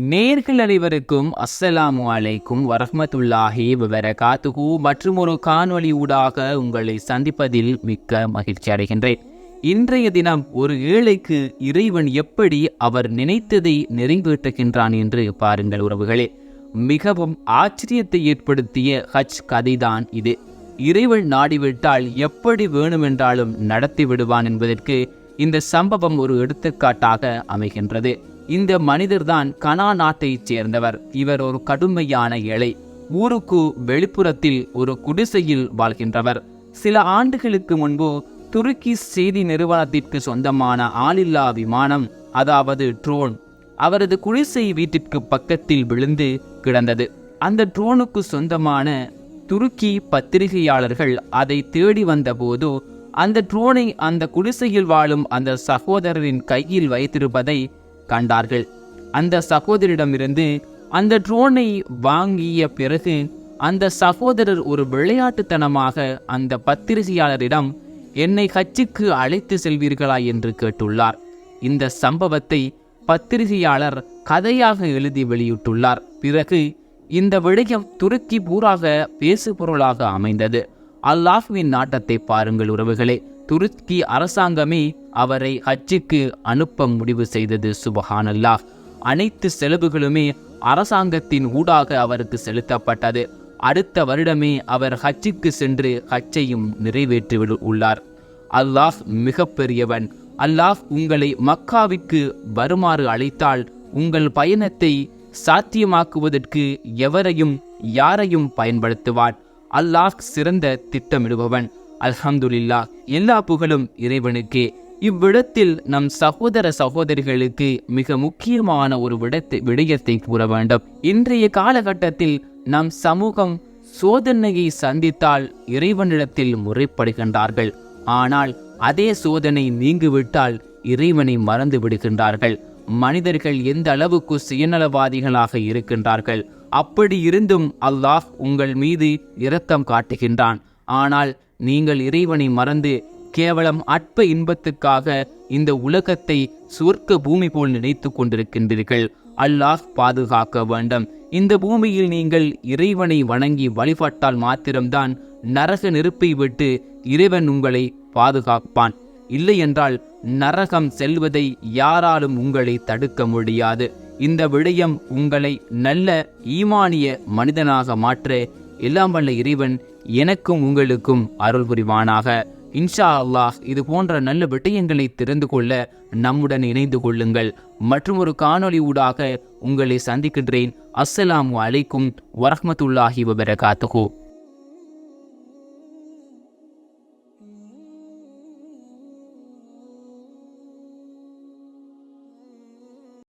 நேர்கள் அனைவருக்கும் அஸ்ஸலாமு அலைக்கும் வரஹ்மத்துல்லாஹி வபரகாத்துஹு. மற்றும் ஒரு காணொளி ஊடாக உங்களை சந்திப்பதில் மிக்க மகிழ்ச்சி அடைகின்றேன். இன்றைய தினம் ஒரு ஏழைக்கு இறைவன் எப்படி அவர் நினைத்ததை நிறைவேற்றுகின்றான் என்று பாருங்கள் உறவுகளே. மிகவும் ஆச்சரியத்தை ஏற்படுத்திய ஹஜ் கதைதான் இது. இறைவன் நாடிவிட்டால் எப்படி வேணுமென்றாலும் நடத்தி விடுவான் என்பதற்கு இந்த சம்பவம் ஒரு எடுத்துக்காட்டாக அமைகின்றது. இந்த மனிதர்தான் கனா நாட்டைச் சேர்ந்தவர். இவர் ஒரு கடுமையான ஏழை. ஊருக்கு வெளிப்புறத்தில் ஒரு குடிசையில் வாழ்கின்றவர். சில ஆண்டுகளுக்கு முன்பு துருக்கி செய்தி நிறுவனத்திற்கு சொந்தமான ஆளில்லா விமானம் அதாவது ட்ரோன் அவரது குடிசை வீட்டிற்கு பக்கத்தில் விழுந்து கிடந்தது. அந்த ட்ரோனுக்கு சொந்தமான துருக்கி பத்திரிகையாளர்கள் அதை தேடி வந்தபோது அந்த ட்ரோனை அந்த குடிசையில் வாழும் அந்த சகோதரரின் கையில் வைத்திருப்பதை கண்டார்கள். அந்த சகோதரிடமிருந்து அந்த ட்ரோனை வாங்கிய பிறகு அந்த சகோதரர் ஒரு விளையாட்டுத்தனமாக அந்த பத்திரிகையாளரிடம் என்னை ஹச்சுக்கு அழைத்து செல்வீர்களா? என்று கேட்டுள்ளார். இந்த சம்பவத்தை பத்திரிகையாளர் கதையாக எழுதி வெளியிட்டுள்ளார். பிறகு இந்த விடயம் துருக்கி பூராக பேசுபொருளாக அமைந்தது. அல்லாஹ்வின் நாட்டத்தை பாருங்கள் உறவுகளே. துருக்கி அரசாங்கமே அவரை ஹஜ்ஜுக்கு அனுப்ப முடிவு செய்தது. சுபஹானல்லா. அனைத்து செலவுகளுமே அரசாங்கத்தின் ஊடாக அவருக்கு செலுத்தப்பட்டது. அடுத்த வருடமே அவர் ஹஜ்ஜுக்கு சென்று ஹஜ்ஜையும் நிறைவேற்றி உள்ளார். அல்லாஹ் மிகப்பெரியவன். அல்லாஹ் உங்களை மக்காவிற்கு வருமாறு அழைத்தால் உங்கள் பயணத்தை சாத்தியமாக்குவதற்கு எவரையும் யாரையும் பயன்படுத்துவான். அல்லாஹ் சிறந்த திட்டமிடுபவன். அல்ஹம்துலில்லா எல்லா புகழும் இறைவனுக்கே. இவ்விடத்தில் நம் சகோதர சகோதரிகளுக்கு மிக முக்கியமான ஒரு விடத்தை விடயத்தை கூற வேண்டும். இன்றைய காலகட்டத்தில் நம் சமூகம் சோதனையை சந்தித்தால் இறைவனிடத்தில் முறைப்படுகின்றார்கள். ஆனால் அதே சோதனை நீங்கிவிட்டால் இறைவனை மறந்து விடுகின்றார்கள். மனிதர்கள் எந்த அளவுக்கு சுயநலவாதிகளாக இருக்கின்றார்கள்? அப்படி இருந்தும் அல்லாஹ் உங்கள் மீது இரத்தம் காட்டுகின்றான். ஆனால் நீங்கள் இறைவனை மறந்து கேவலம் அற்ப இன்பத்துக்காக இந்த உலகத்தை சுவர்க்க பூமி போல் நினைத்து கொண்டிருக்கின்றீர்கள். அல்லாஹ் பாதுகாக்க வேண்டும். இந்த பூமியில் நீங்கள் இறைவனை வணங்கி வழிபட்டால் மாத்திரம்தான் நரக நெருப்பை விட்டு இறைவன் உங்களை பாதுகாப்பான். இல்லையென்றால் நரகம் செல்வதை யாராலும் உங்களை தடுக்க முடியாது. இந்த விடயம் உங்களை நல்ல ஈமானிய மனிதனாக மாற்ற எல்லாம் வல்ல இறைவன் எனக்கும் உங்களுக்கும் அருள் புரிவானாக. இன்ஷா அல்லாஹ் இது போன்ற நல்ல விடயங்களை தெரிந்து கொள்ள நம்முடன் இணைந்து கொள்ளுங்கள். மற்றும் ஒரு காணொளி ஊடாக உங்களை சந்திக்கின்றேன். அஸ்ஸலாமு அலைக்கும் வரஹமத்துல்லாஹி வபரகாத்துஹு.